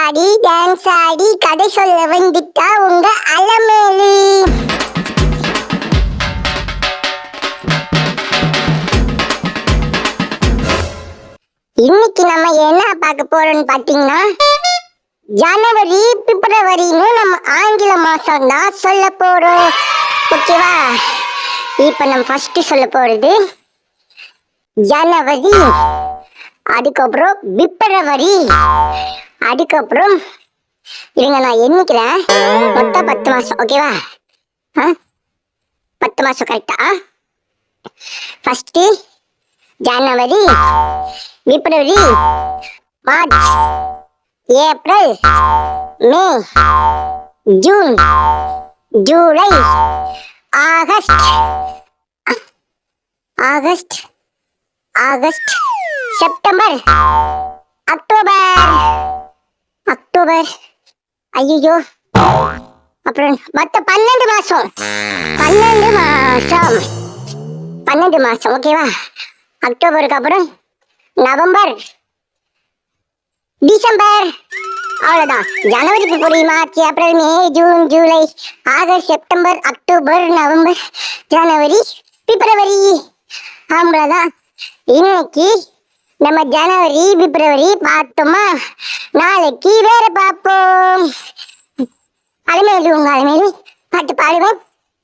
ஆடி dance ஆடி கதை சொல்ல வந்துட்டா உங்க அலமேலி. இன்னைக்கு நம்ம என்ன பார்க்க போறோம்னு பாத்தீங்கன்னா ஜனவரி பிப்ரவரின்னு நம்ம ஆங்கில மாசம் தான் சொல்ல போறோம். ஓகேவா? இப்போ நம்ம ஃபர்ஸ்ட் சொல்ல போறது ஜனவரி அதுக்கப்புறம் பிப்ரவரி அதுக்கப்புறம் இருங்க நான் எண்ணிக்கிறேன். மொத்தம் பத்து மாசம் ஓகேவா ஆ? பத்து மாசம் கரெக்டா ஃபர்ஸ்ட் ஜனவரி பிப்ரவரி March April May June July August August August September. October. October. ஐயோ அப்புறம் மொத்த பன்னெண்டு மாசம். பன்னெண்டு மாசம். பன்னெண்டு மாசம் ஓகேவா அக்டோபருக்கு அப்புறம் நவம்பர். டிசம்பர். அவ்வளவுதான். ஜனவரி பிப்ரவரி மார்ச் ஏப்ரல் மே ஜூன் ஜூலை ஆகஸ்ட் செப்டம்பர் அக்டோபர் நவம்பர் ஜனவரி பிப்ரவரி. அவ்வளவுதான். இன்னைக்கு நம்ம ஜனவரி பிப்ரவரி பார்த்தோமா? நாளைக்கு வேற பார்ப்போம். அலைமேலு உங்க அலைமேலு. பாட்டு பாடுவேன்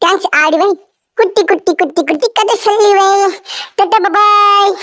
டான்ஸ் ஆடுவேன். குட்டி குட்டி குட்டி குட்டி கதை சொல்லுவேன். பாய்